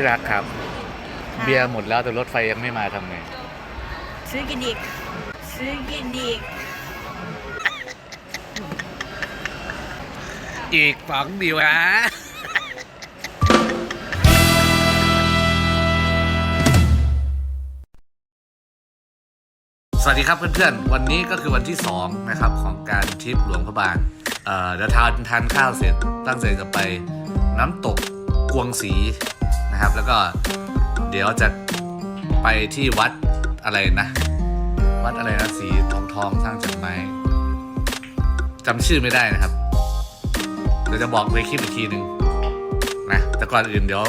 ที่รักครับค่ะเบียร์หมดแล้วแต่รถไฟยังไม่มาทำไงซื้อกินอีกซื้อกินอีกอีกฝังดีวะสวัสดีครับเพื่อนๆ วันนี้ก็คือวันที่ 2 นะครับ ของการทริปหลวงพระบางเอ่อเดี๋ยวทานทานข้าวเสร็จตั้งใจจะไปน้ำตกกวงศรี นะครับ แล้วก็เดี๋ยวจะไปที่วัดอะไรนะ วัดอะไรนะสีทองทองสร้างจากไม้จำชื่อไม่ได้นะครับเดี๋ยวจะบอกในคลิปอีกทีหนึ่งนะแต่ก่อนอื่นเดี๋ยว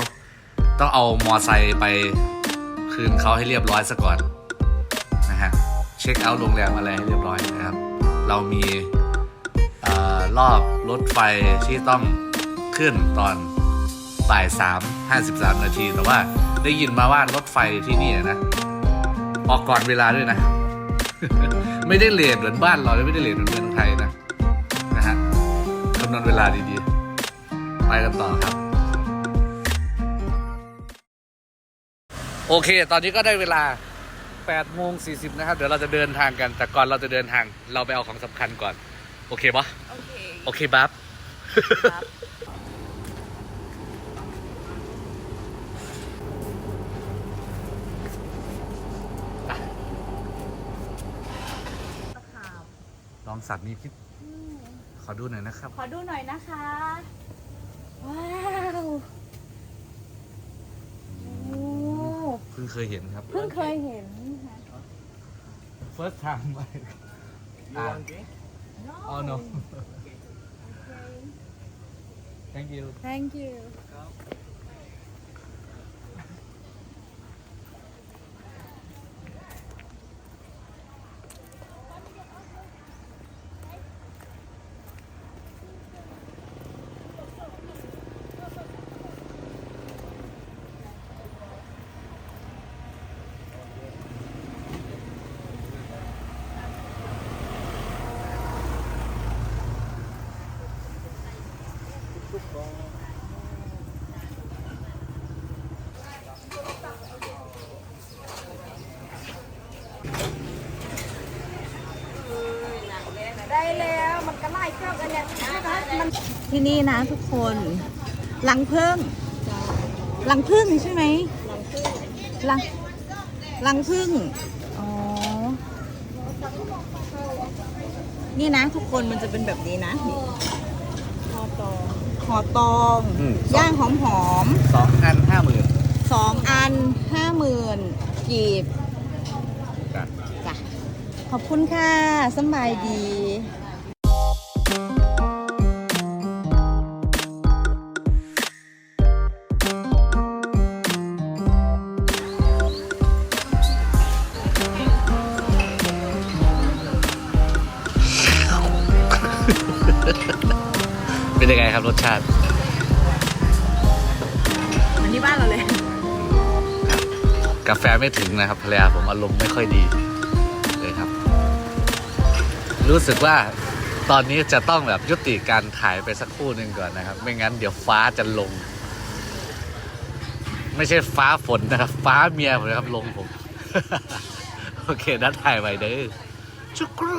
ต้องเอามอไซค์ไปคืนเขาให้เรียบร้อยซะก่อนนะฮะเช็คเอาท์โรงแรมอะไรให้เรียบร้อยนะครับ เรามีเอ่อรอบรถไฟที่ต้องขึ้นตอน บ่ายสามห้าสิบสามนาทีแต่ว่าได้ยินมาว่ารถไฟที่นี่นะ ออกก่อนเวลาด้วยนะ ไม่ได้เลทเหมือนบ้านเราไม่ได้เลทเหมือนเมืองไทยนะนะฮะคำนวณเวลาดีๆ ไปกันต่อครับ โอเค ตอนนี้ก็ได้เวลา8โมง40 นะครับ เดี๋ยวเราจะเดินทางกัน แต่ก่อนเราจะเดินทาง เราไปเอาของสำคัญก่อน โอเคปะโอเค โอเคบัฟครับ สัตว์มีพิษขอดูหน่อยนะครับ ขอดูหน่อยนะคะ ว้าวโอ้เพิ่งเคยเห็นครับ เพิ่งเคยเห็นค่ะ first time ไปอ่า oh no thank you thank you ได้แล้วมันก็ไล่เครื่องกันเนี่ยมันที่นี่นะทุกคนลังพึ่งลังพึ่งใช่ไหมลังลังพึ่งอ๋อ นี่นะทุกคนมันจะเป็นแบบนี้นะ องคอตองอืม ย่างหอมหอมสองอันห้าหมื่นๆสองอันห้าหมื่นกีบกันจ้ะขอบคุณค่ะสำบายดี ครับรสชาติเหมือนที่บ้านเราเลย กาแฟไม่ถึงนะครับภรรยาผมอารมณ์ไม่ค่อยดีเลยครับ รู้สึกว่าตอนนี้จะต้องแบบยุติการถ่ายไปสักครู่หนึ่งก่อนนะครับ ไม่งั้นเดี๋ยวฟ้าจะลง ไม่ใช่ฟ้าฝนนะครับ ฟ้าเมียผมนะครับลงผม โอเคนัดถ่ายไว้เด้อชุกรู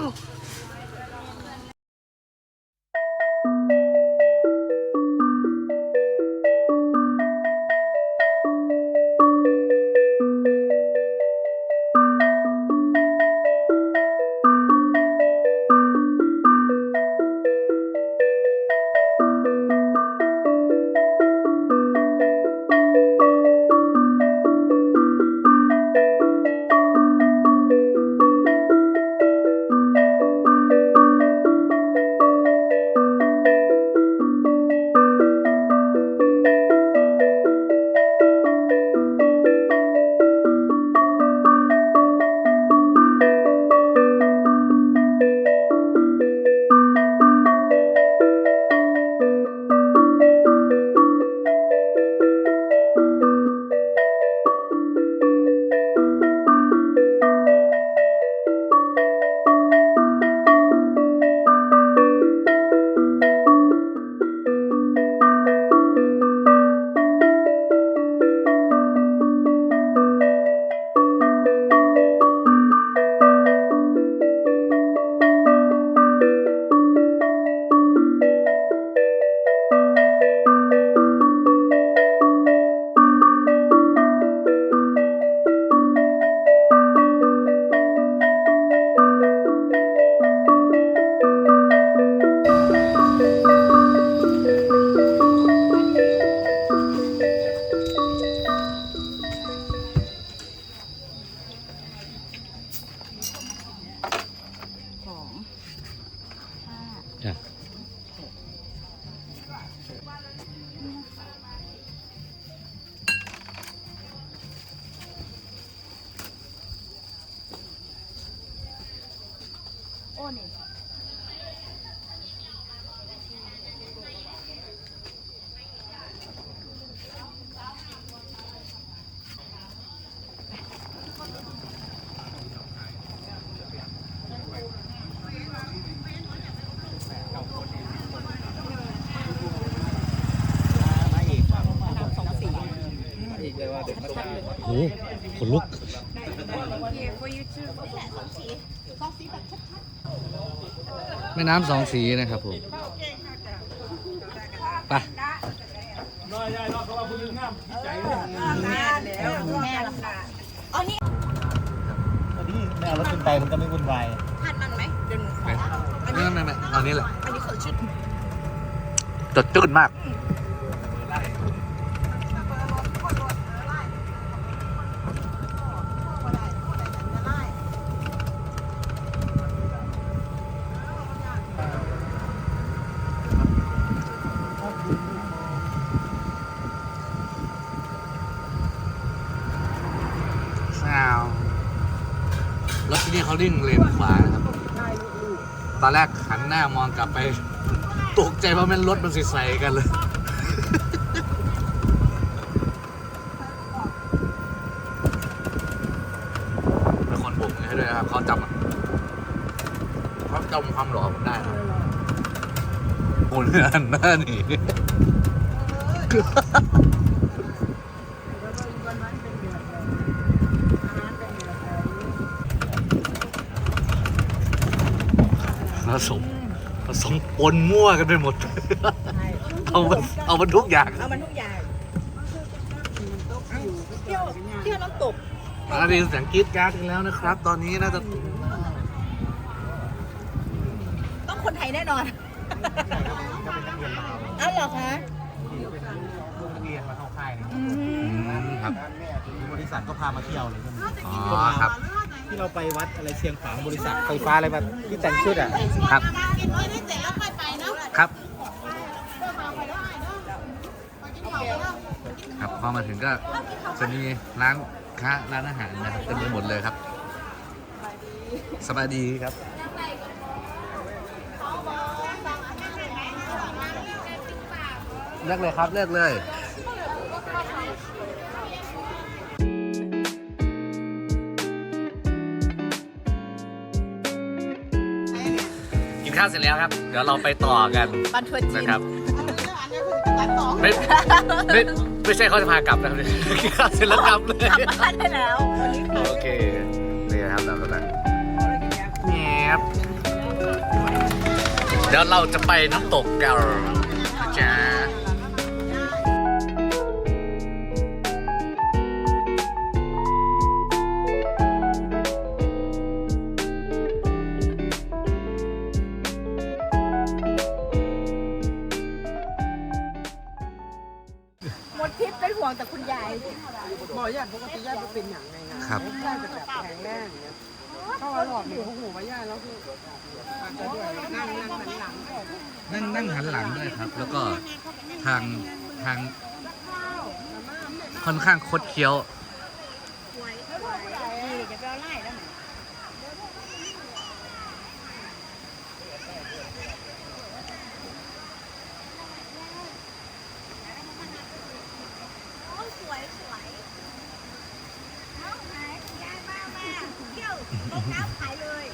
ายโอ้ขนลุกแม่น้ำสองสีนะครับผมไปแม่แม่ละค่ะอ๋อนี่ตอนนี้แม่เอารถขึ้นไปมันก็ไม่วุ่นวายทานมันไหมเดี๋ยวหนูขออันไม่นี้ไม่ไม่เอานี้แหละ อันนี้เขาชื่อจดจุดมาก ซาวรถที่นี่เขาดิ่งเลนขวานะครับ ตอนแรกหันหน้ามองกลับไป ตกใจเพราะแม่นรถมันสิใส่กันเลยเป็นคนบุกให้ด้วยครับเขาจำเขาจำความหล่อผมได้ครับโอ้เนื้อหันหน้าหนี สม ผสมปนมั่วกันไปหมด เอามันเอามันทุกอย่างเอามันทุกอย่างเที่ยวเที่ยวน้ำตกมาได้ยินเสียงกรี๊ดกราร์ดกันแล้วนะครับ ตอนนี้น่าจะต้องคนไทยแน่นอนก็เป็นนักเรียนลาวอ้าวเหรอคะลูกนักเรียนมาเข้าค่ายเนี่ยอือืมมครับบริษัทก็พามาเที่ยวเลยใช่ไหมอ๋อครับ ที่เราไปวัดอะไรเชียงขวางบริษัทไฟฟ้าอะไรแบบที่แต่งชุดอะครับ ครับ ครับพอมาถึงก็จะมีร้านค้าร้านอาหารนะครับเต็มไปหมดเลยครับสบายดีครับเลือกเลยครับเลือกเลย นข้าวเสร็จแล้วครับ เดี๋ยวเราไปต่อกันบันทัวร์จีนนะครับไม่ไม่ไม่ใช่เขาจะพากลับนะครับกินข้าวเสร็จแล้วกลับเลยกลับบ้านได้แล้ววันนี้ค่ะโอเคนี่นะครับเราก็จะแงบเดี๋ยวเราจะไปน้ำตกกันนะจ๊ะ ริปเป็นห่วงแต่คุณยายหมอญาติปกติญาติบ่เป็นอย่างไงนะครับ ญาติจะแบบแข็งแรงอย่างเงี้ยเข้ามาหลอดหนูหูมาญาติแล้วคืออาจจะด้วยนั่งนั่งหันหลังนั่งนั่งหันหลังด้วยครับ แล้วก็ทางทางค่อนข้างคดเคี้ยว สวยสวยเอาไหนยายมามาเที่ยวรองเท้าขายเลย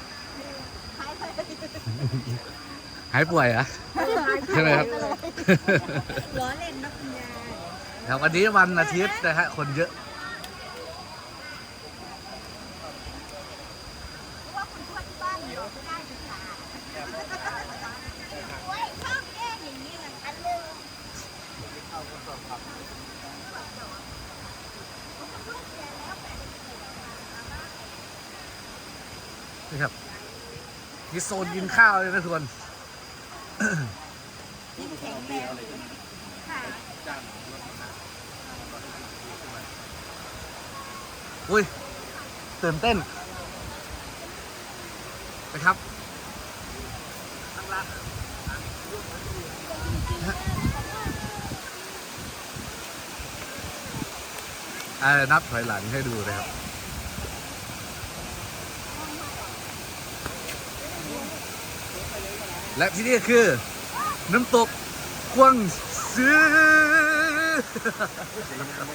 ขายเลยหายป่วยเหรอะใช่ไหมครับล้อเล่นนะคุณยาย ครับวันนี้วันอาทิตย์นะฮะคนเยอะ เพราะว่าคุณทวดที่บ้านอยู่ไม่ได้ดีกว่าโอ้ยชอบแกล้งอย่างนี้นะอันเลย นี่ครับมีโซนกินข้าวเลยนะทุกคนยิ่งแข็งแรงค่ะอุ้ยตื่นเต้นนะครับอ่านับถอยหลังให้ดูนะครับ และที่นี่คือ น้ำตกกวางซื้อ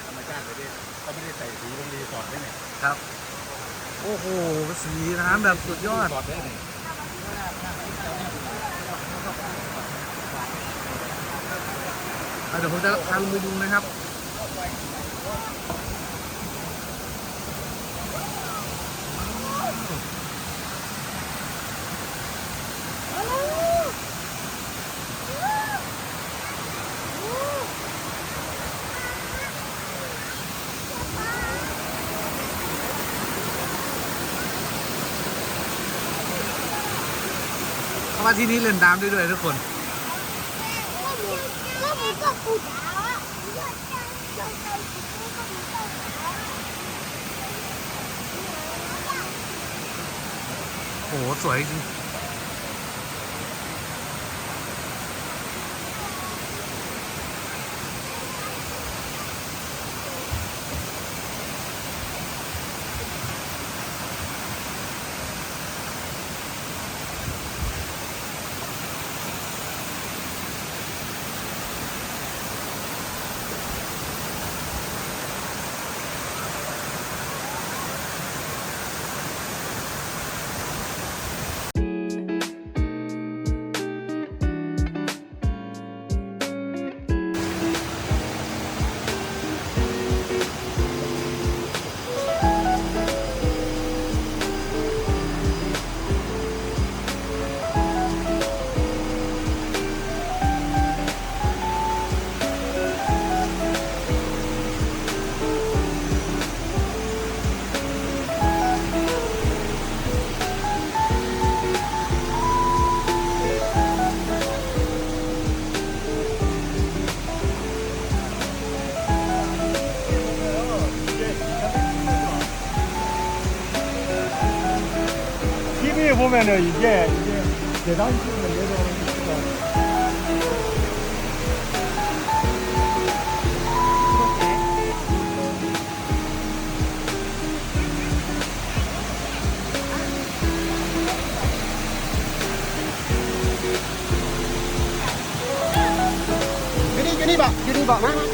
ธรรมชาติเลยดิเขาไม่ได้ใส่สีลงรีสอร์ทได้ไหมครับ โอ้โห สีน้ำแบบสุดยอดรีสอร์ทได้ไหมเดี๋ยวผมจะพาลุงไปดูนะครับ ว่ามาที่นี่เล่นน้ำได้ด้วยทุกคน โอ้โหสวยจริง TV에 보면은 이게 이게 계단식으로 내려오는 Yuni Yuni bak Yuni bak mana?ๆ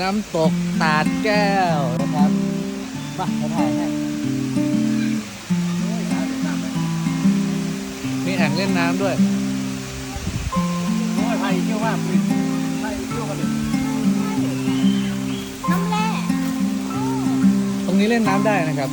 น้ำตกตาดแก้วนะครับมาผมถ่ายให้มีแอ่งเล่นน้ำด้วยโอ้ยพายเที่ยวว่าพายเที่ยวกันเลยน้ำแร่ตรงนี้เล่นน้ำได้นะครับ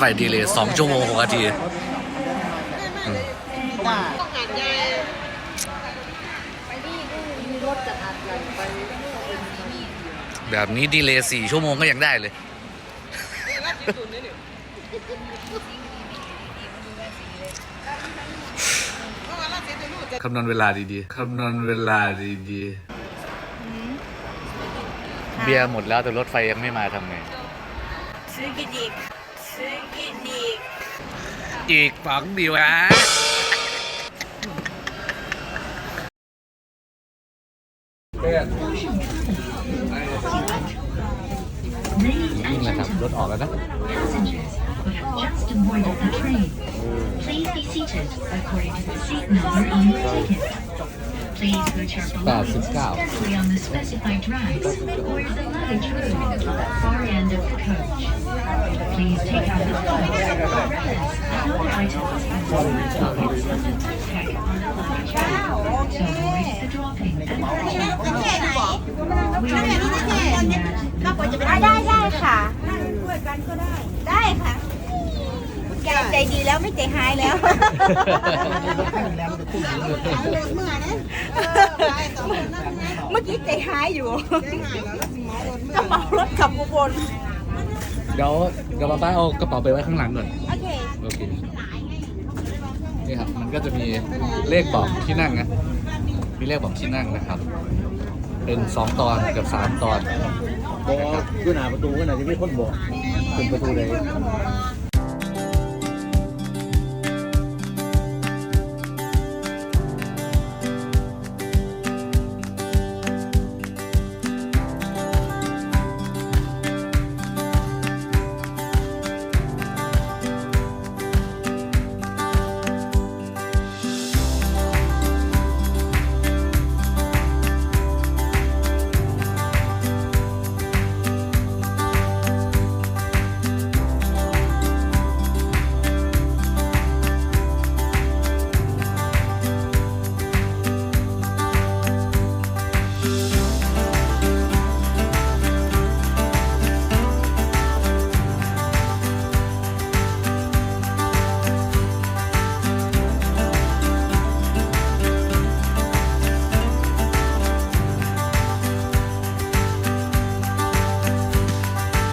ไฟดีเลยสองชั่วโมงหกนาทีเพราะว่าแบบนี้ดีเลยสี่ชั่วโมงก็ยังได้เลยคำนวณเวลาดีๆ คำนวณเวลาดีๆ เบียร์หมดแล้วแต่รถไฟยังไม่มาทำไงซื้อกินอีกซื้อกินอีก อีกฝังเดียวฮะนี่แหละครับรถออกแล้วนะ Passengers who have just boarded the train, please be seated according to the seat number on your ticket. Please put your belongings carefully on the specified racks or the luggage room at the far end of the coach. Please take out the phones, umbrellas, and other items and pockets from the backpack on the luggage room to avoid the dropping and crashing of belongings. We are not asking that the ได้ได้ได้ค่ะ ได้ค่ะ แกใจดีแล้วไม่ใจหายแล้วเมื่อกี้ใจหายอยู่กระเป๋ารถขับอุบลเดี๋ยวเดี๋ยวป้าเอากระเป๋าไปไว้ข้างหลังก่อนโอเคโอเคนี่ครับมันก็จะมีเลขบอกที่นั่งนะมีเลขบอกที่นั่งนะครับ เป็นสองตอนกับสามตอนบอกอยู่หน้าประตูก็น่าจะมีคนบอกเป็นประตูใด